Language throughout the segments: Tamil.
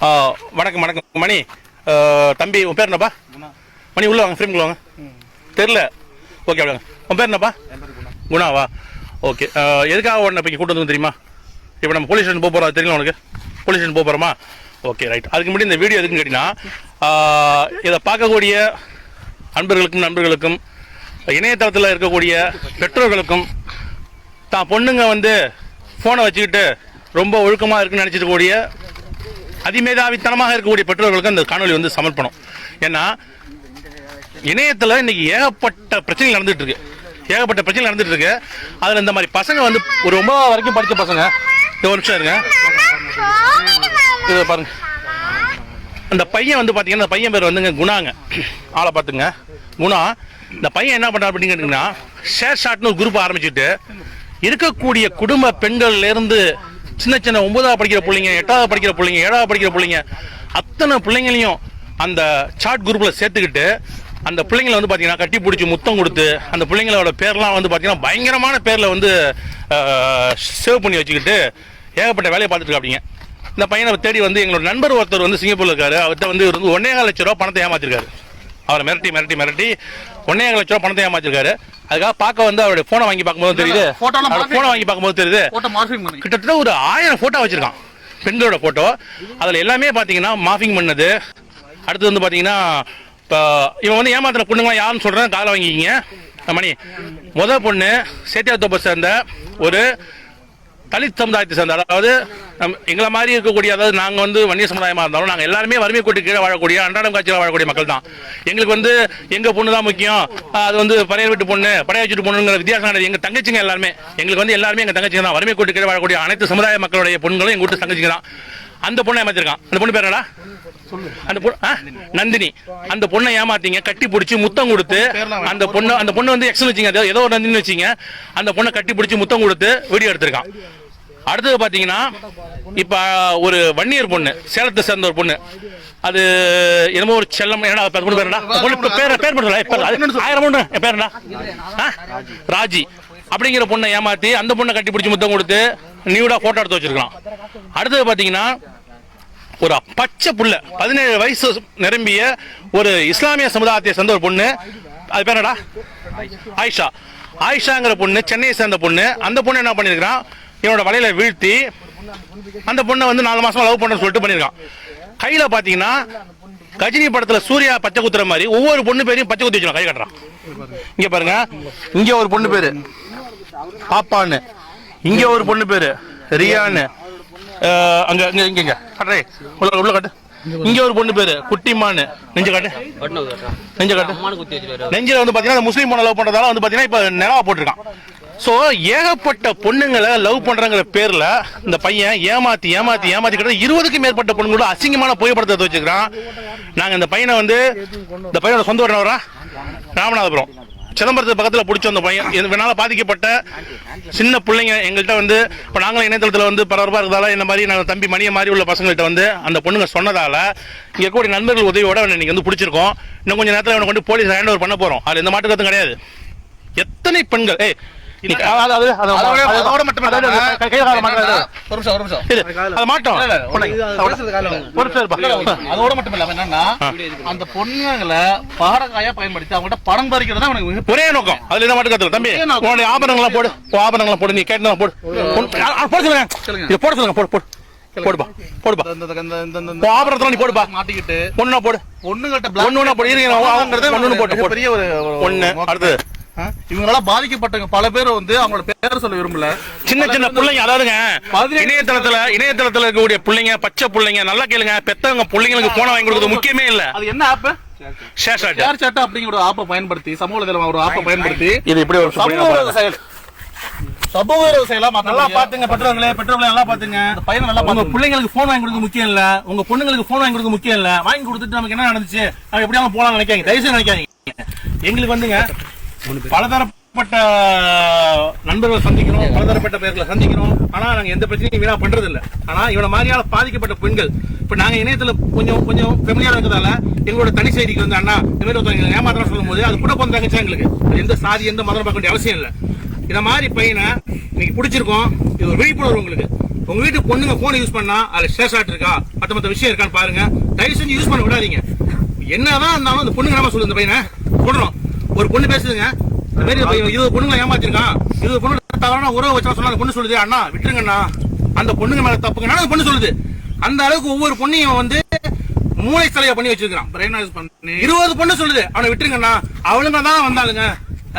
ஆ, வணக்கம் வணக்கம். மணி தம்பி உன் பேர் என்னப்பா? மணி உள்ள வாங்க ஃப்ரேம்குள்ள வாங்க. தெரில ஓகே அப்படிங்க உன் பேர் என்னப்பா? குணாவா? ஓகே. எதுக்காக உடனே இப்போ கூட்டு வந்து தெரியுமா? இப்போ நம்ம போலீஸ் ஸ்டேஷன் போக போகிறோம் தெரியுமா உனக்கு? போலீஸ் ஸ்டேஷன் போக போகிறோமா ஓகே ரைட் அதுக்கு முன்னாடி இந்த வீடியோ எதுக்குன்னு கேட்டிங்கன்னா இதை பார்க்கக்கூடிய அன்பர்களுக்கும் நண்பர்களுக்கும் இணையதளத்தில் இருக்கக்கூடிய பெற்றோர்களுக்கும் தான் பொண்ணுங்க வந்து ஃபோனை வச்சுக்கிட்டு ரொம்ப ஒழுக்கமாக இருக்குன்னு நினச்சிட்டு கூடிய அதிமேதாவித்தனமாக இருக்கக்கூடிய பெற்றோர்களுக்கு அந்த காணொலி வந்து சமர்ப்பணம். ஏன்னா இணையத்தில் இன்னைக்கு ஏகப்பட்ட பிரச்சனைகள் நடந்துட்டு இருக்கு. ஏகப்பட்ட பிரச்சனை நடந்துட்டு இருக்கு. அதில் இந்த மாதிரி பசங்க வந்து ஒரு ஒன்பதாவது வரைக்கும் படித்த பசங்க. ஒரு நிமிஷம் இருங்க. இது பாருங்க. அந்த பையன் வந்து பார்த்தீங்கன்னா அந்த பையன் பேர் வந்துங்க குணாங்க. ஆளை பார்த்துங்க. குணா இந்த பையன் என்ன பண்ணுறா அப்படின்னு கேட்டிங்கன்னா ஷேர் ஷாட்னு ஒரு குரூப் ஆரம்பிச்சுட்டு இருக்கக்கூடிய குடும்ப பெண்கள்லேருந்து சின்ன சின்ன ஒன்பதாவது படிக்கிற பிள்ளைங்க எட்டாவது படிக்கிற பிள்ளைங்க ஏழாவது படிக்கிற பிள்ளைங்க அத்தனை பிள்ளைங்களையும் அந்த சாட் குரூப்பில் சேர்த்துக்கிட்டு அந்த பிள்ளைங்களை வந்து பார்த்தீங்கன்னா கட்டி பிடிச்சி முத்தம் கொடுத்து அந்த பிள்ளைங்களோட பேர்லாம் வந்து பார்த்தீங்கன்னா பயங்கரமான பேரில் வந்து சேவ் பண்ணி வச்சுக்கிட்டு ஏகப்பட்ட வேலையை பார்த்துட்டு இந்த பையனை தேடி வந்து எங்களோட நண்பர் ஒருத்தர் வந்து சிங்கப்பூரில் இருக்காரு. அவர்கிட்ட வந்து இவர் வந்து ஒன்னே லட்ச ரூபா பணத்தை ஏமாத்திருக்காரு. அவரை மிரட்டி மிரட்டி மிரட்டி ஒன்னே லட்ச ரூபா பணத்தை ஏமாத்திருக்காரு. அதுக்காக பார்க்க வந்து அவருடைய போனை வாங்கி பார்க்கும்போது தெரியுது. போனை வாங்கி பார்க்கும்போது தெரியுது. கிட்டத்தட்ட ஒரு ஆயிரம் போட்டோ வச்சிருக்கான். பெண்களோட போட்டோ அதுல எல்லாமே பாத்தீங்கன்னா மாஃபிங் பண்ணது. அடுத்து வந்து பாத்தீங்கன்னா இப்போ இவன் வந்து ஏமாத்தின பொண்ணுங்களா யாருன்னு சொல்றேன். காலை வாங்கிக்கிங்க. மணி. முத பொண்ணு சேத்தியாத்தோப்பை சேர்ந்த ஒரு தலித் சமுதாயத்தை சேர்ந்த அதாவது நம் எங்களை மாதிரி இருக்கக்கூடிய அதாவது நாங்கள் வந்து வன்னிய சமுதாயமாக இருந்தாலும் நாங்கள் எல்லாருமே வறுமை கூட்டு கீழே வாழக்கூடிய அன்றாடம் காட்சியில் வாழக்கூடிய மக்கள் தான். எங்களுக்கு வந்து எங்கள் பொண்ணு தான் முக்கியம். அது வந்து பழைய வீட்டு பொண்ணு பழைய வச்சுட்டு பொண்ணுங்கிற வித்தியாசம் கிடையாது. எங்கள் தங்கச்சிங்க எல்லாருமே. எங்களுக்கு வந்து எல்லாருமே எங்கள் தங்கச்சிங்க தான். வறுமை கூட்டு கீழே வாழக்கூடிய அனைத்து சமுதாய மக்களுடைய பொண்களும் எங்கள் வீட்டு தங்கச்சிங்க தான். அந்த பொண்ணை ஏமாத்திருக்கான். அந்த பொண்ணு பேர் என்னடா? அந்த பொண்ணு நந்தினி. அந்த பொண்ணை ஏமாத்தீங்க கட்டி பிடிச்சி முத்தம் கொடுத்து அந்த பொண்ணு அந்த பொண்ணு வந்து எக்ஸல் வச்சிங்க. ஏதோ ஒரு நந்தினி வச்சிங்க. அந்த பொண்ணை கட்டி பிடிச்சி முத்தம் கொடுத்து வீடியோ எடுத்திருக்கான். அடுத்தது பாத்தீங்கன்னா இப்ப ஒரு வன்னியர் பொண்ணு சேலத்தை சேர்ந்த ஒரு பொண்ணு. அது என்னமோ ஒரு செல்லம் என்னடா அந்த பொண்ணு பேர் என்னடா? அந்த பொண்ணு பேர் பேர் அது ஆயிரம் பொண்ணு என் பேர் என்ன ஆ? ராஜி. அப்படிங்கிற பொண்ணை ஏமாத்தி அந்த பொண்ணை கட்டி பிடிச்சி முத்தம் கொடுத்து நியூடா போட்டோ எடுத்து வச்சிருக்கான் அடுத்தது பாத்தீங்கன்னா ஒரு பச்சை புள்ள பதினேழு வயசு நிரம்பிய ஒரு இஸ்லாமிய சமுதாயத்தை சேர்ந்த ஒரு பொண்ணு. அது பேர் என்னடா? ஆயிஷா. ஆயிஷாங்கிற பொண்ணு சென்னையை சேர்ந்த பொண்ணு. அந்த பொண்ணு என்ன பண்ணியிருக்கிறான் இவனோட வலையில வீழ்த்தி அந்த பொண்ணை வந்து நாலு மாசமா லவ் பண்ண சொல்லிட்டு பண்ணியிருக்கான். கையில பாத்தீங்கன்னா கஜினி படத்துல சூர்யா பச்சை குத்துற மாதிரி ஒவ்வொரு பொண்ணு பேரையும் பச்சை குத்தி வச்சிருக்கான் கை கட்டுறான். இங்க பாருங்க. இங்க ஒரு பொண்ணு பேரு. பாப்பான்னு. இங்க ஒரு பொண்ணு பேரு. ரியான்னு. அங்க இங்க இங்க இங்க. கட்டுறே. உள்ள உள்ள காட்டு. இங்க ஒரு பொண்ணு பேரு. குட்டிமான்னு. நெஞ்ச காட்டு. நெஞ்ச காட்டு. நெஞ்சில வந்து பாத்தீங்கன்னா முஸ்லீம் பொண்ணை லவ் பண்றதால வந்து பாத்தீங்கன்னா இப்ப நிலவா போட்டிருக்கான். ஸோ ஏகப்பட்ட பொண்ணுங்களை லவ் பண்றங்கிற பேர்ல இந்த பையன் ஏமாத்தி ஏமாத்தி ஏமாத்தி கிட்ட இருபதுக்கும் மேற்பட்ட பொண்ணுங்களோட அசிங்கமான புகைப்படத்தை எடுத்து வச்சுக்கிறான். நாங்க இந்த பையனை வந்து இந்த பையனோட சொந்த ஊர் வரா ராமநாதபுரம். சிதம்பரத்து பக்கத்தில் பிடிச்ச அந்த பையன். வேணால பாதிக்கப்பட்ட சின்ன பிள்ளைங்க எங்கள்கிட்ட வந்து இப்போ நாங்களும் இணையதளத்தில் வந்து பரபரப்பாக இருக்கிறதால இந்த மாதிரி நாங்கள் தம்பி மணியை மாதிரி உள்ள பசங்கள்கிட்ட வந்து அந்த பொண்ணுங்க சொன்னதால இங்கே கூட நண்பர்கள் உதவியோட அவனை இன்னைக்கு வந்து பிடிச்சிருக்கோம். இன்னும் கொஞ்சம் நேரத்தில் அவனை கொண்டு போலீஸ் ஹேண்ட் ஓவர் பண்ண போகிறோம் அதில் எந்த மாட்டுக்கிறதும் கிடையாது. எத்தனை பெண்கள் ஏய் அதோட- அது- அதோட மட்டும். இல்லாம, மாட்டோம் மட்டும்? என்னன்னா அந்த பொண்ணுங்களை பாடகாயா பயன்படுத்தி அவங்கள்ட்ட பணம் பறிக்கிறது தான் ஒரே நோக்கம். அதுல என்ன மாட்டு கருத்து தம்பி. உன்னுடைய ஆபரணங்களை போடு. ஆபரணங்களை போடு. நீ கேட்டு போடு. போட சொல்லுங்க. போட சொல்லுங்க. போடு போடு. போடுப்பா. போடுப்பா. இந்த- இந்த- இந்த- இந்த- இந்த- உன் ஆபரணத்துல நீ போடுப்பா. மாட்டிக்கிட்டு ஒண்ணா போடு. பொண்ணுங்கள்ட்ட ஒண்ணு ஒண்ணா போடு. அவங்க- போட்டு போடு பெரிய ஒரு ஒண்ணு ஆ? இவங்களால பாதிக்கப்பட்டவங்க பல பேர் வந்து அவங்களோட பேர் சொல்ல விரும்பல. சின்ன சின்ன பிள்ளைங்க அதாவதுங்க இணையதளத்துல இணையதளத்துல இருக்கக்கூடிய பிள்ளைங்க பச்சை பிள்ளைங்க நல்லா கேளுங்க பெத்தவங்க பிள்ளைங்களுக்கு போன வாங்கி கொடுக்கறது முக்கியமே இல்ல. அது என்ன ஆப் ஷேர் ஷேர் சாட் அப்படிங்கிற ஒரு ஆப்பை பயன்படுத்தி சமூக ஒரு ஆப்பை பயன்படுத்தி இது இப்படி ஒரு சமூக செயல். சமூக விரோத செயலா நல்லா பாத்துங்க பெற்றோர்களே பெற்றோர்களே நல்லா பாத்துங்க. அந்த பையனை நல்லா. பிள்ளைங்களுக்கு போன் வாங்கி கொடுக்க முக்கியம் இல்ல. உங்க பொண்ணுங்களுக்கு போன் வாங்கி கொடுக்க முக்கியம் இல்ல. வாங்கி கொடுத்துட்டு நமக்கு என்ன நடந்துச்சு? நம்ம எப்படியாவது போலாம் நினைக்காங்க தயவு செய்து நினைக்காதீங்க. எங்களுக்கு வந்துங்க பலதரப்பட்ட நண்பர்களை சந்திக்கிறோம் பலதரப்பட்ட பேர்களை சந்திக்கிறோம். ஆனா நாங்க எந்த பிரச்சனையும் வீணா பண்றது இல்ல ஆனா இவன மாதிரியால பாதிக்கப்பட்ட பெண்கள் இப்ப நாங்க இணையத்துல கொஞ்சம் கொஞ்சம் ஃபெமிலியா இருக்கிறதால எங்களோட தனி செய்திக்கு வந்து அண்ணா இந்த மாதிரி ஒருத்தவங்க ஏமாத்திரம் சொல்லும் போது அது கூட கொஞ்சம் தங்கச்சா எங்களுக்கு. எந்த சாதி எந்த மதம் பார்க்க வேண்டிய அவசியம் இல்லை. இந்த மாதிரி பையனை இன்னைக்கு பிடிச்சிருக்கோம். இது ஒரு விழிப்புணர்வு உங்களுக்கு. உங்க வீட்டு பொண்ணுங்க போன் யூஸ் பண்ணா அதுல ஷேர் இருக்கா? மத்த மத்த விஷயம் இருக்கான்னு பாருங்க. தயவு செஞ்சு யூஸ் பண்ண விடாதீங்க. என்னதான் இருந்தாலும் அந்த பொண்ணுங்க நம்ம சொல்லுது இந்த பையனை. சொல்றோம். ஒரு பொண்ணு பேசுதுங்க. இந்த மாதிரி இருபது பொண்ணுங்களை ஏமாத்திருக்கான். இருபது பொண்ணு தவறான உறவு வச்சா சொன்னா அந்த பொண்ணு சொல்லுது அண்ணா விட்டுருங்கண்ணா. அந்த பொண்ணுங்க மேல தப்புங்கண்ணா அந்த பொண்ணு சொல்லுது. அந்த அளவுக்கு ஒவ்வொரு பொண்ணையும் வந்து மூளை தலையை பண்ணி வச்சிருக்கான் பிரெயின் யூஸ் பண்ணி இருபது பொண்ணு சொல்லுது அவனை விட்டுருங்கண்ணா. அவனுங்க தான் வந்தாளுங்க.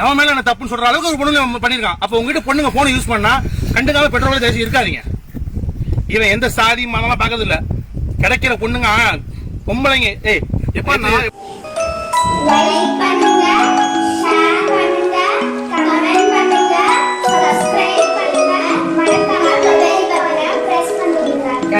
அவன் மேல என்ன தப்புன்னு சொல்ற அளவுக்கு ஒரு பொண்ணுங்க பண்ணிருக்கான். அப்ப உங்ககிட்ட பொண்ணுங்க போன் யூஸ் பண்ணா கண்டுக்காம பெட்ரோல் தேசி இருக்காதீங்க. இவன் எந்த சாதி மதம்லாம் பார்க்கறது இல்ல கிடைக்கிற பொண்ணுங்க பொம்பளைங்க. ஏய் எப்ப